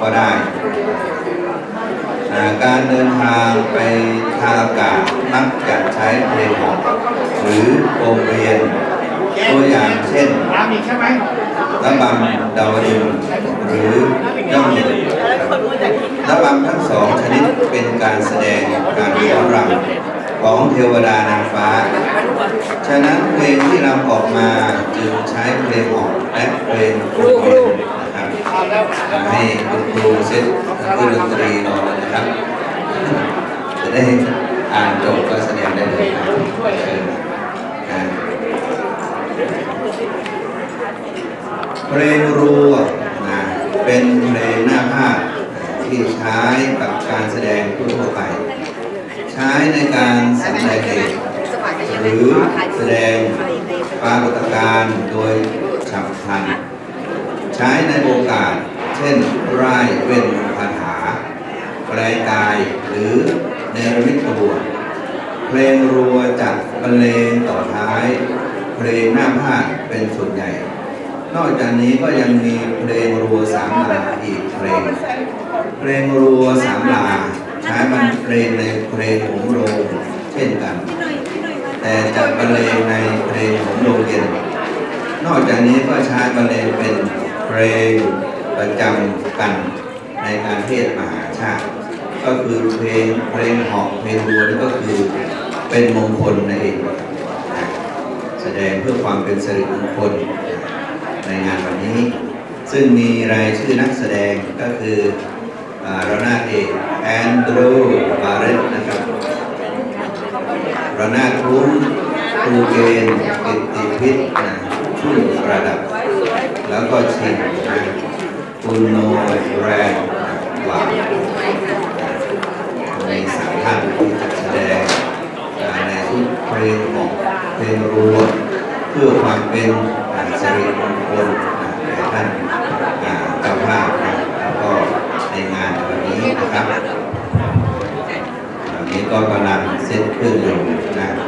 ก็ได้อ่าการเดินทางไปทางอากาศมักจะใช้เพลงหอกหรือโรงเรียนตัวอย่างเช่นน้ำอีกใช่ไหมระบำดาวดึงหรือย่อมยินระบำทั้งสองชนิดเป็นการแสดงการฟ้อนรำของเทวดานางฟ้า ฉะนั้นเพลงที่เราออกมาจึงใช้เพลงออกและเพลงโรงเรียน ให้คุณครูเซตเครื่องดนตรีรอเลยนะครับ จะได้อ่านจบก็แสดงได้เลยครับเชิญนะเพลงรัวนะเป็นเพลงหน้าภาคที่ใช้กับการแสดงทั่วไป ใช้ในการแสดงเอกหรือแสดงปรากฏการณ์โดยฉับพลัน ใช้ในโอกาส เช่นร่ายเว้นคาถาแปลกายหรือเนรมิตตัวเพลงรัวจัดบรรเลงต่อท้าย เพลงหน้าภาคเป็นส่วนใหญ่ นอกจากนี้ก็ยังมีเพลงรัวสามลาอีกเพลง เพลงรัวสามลาใช้บรรเลงในเพลงหมโรงเช่นกัน แต่จะบรรเลงในเพลงหมโรงเย็น นอกจากนี้ก็ใช้บรรเลงเป็น เพลงประจำกันในการเทศมหาชาติ ก็คือเพลงเพลงหอกเพลงรัวนี่ก็คือเป็นมงคลนั่นเองแสดงเพื่อความเป็นสิริมงคลในงานวันนี้ ซึ่งมีรายชื่อนักแสดงก็คืออ่ารนาเอกแอนดรูบาเรตนะครับรนาคุ้มครูเกณฑ์กิตติพิษนะ ชุ่มประดับ แล้วก็ชินคุณโนแรงหวานในสามท่านที่จะแสดงในชุดเพลงของเพลงรวมเพื่อความเป็นอ่าสิริมงคลอ่าแก่ท่านเจ้าภาพนแล้วก็ในงานวันนี้นะครับวันนี้ก็กำลังเซตเครื่องอยู่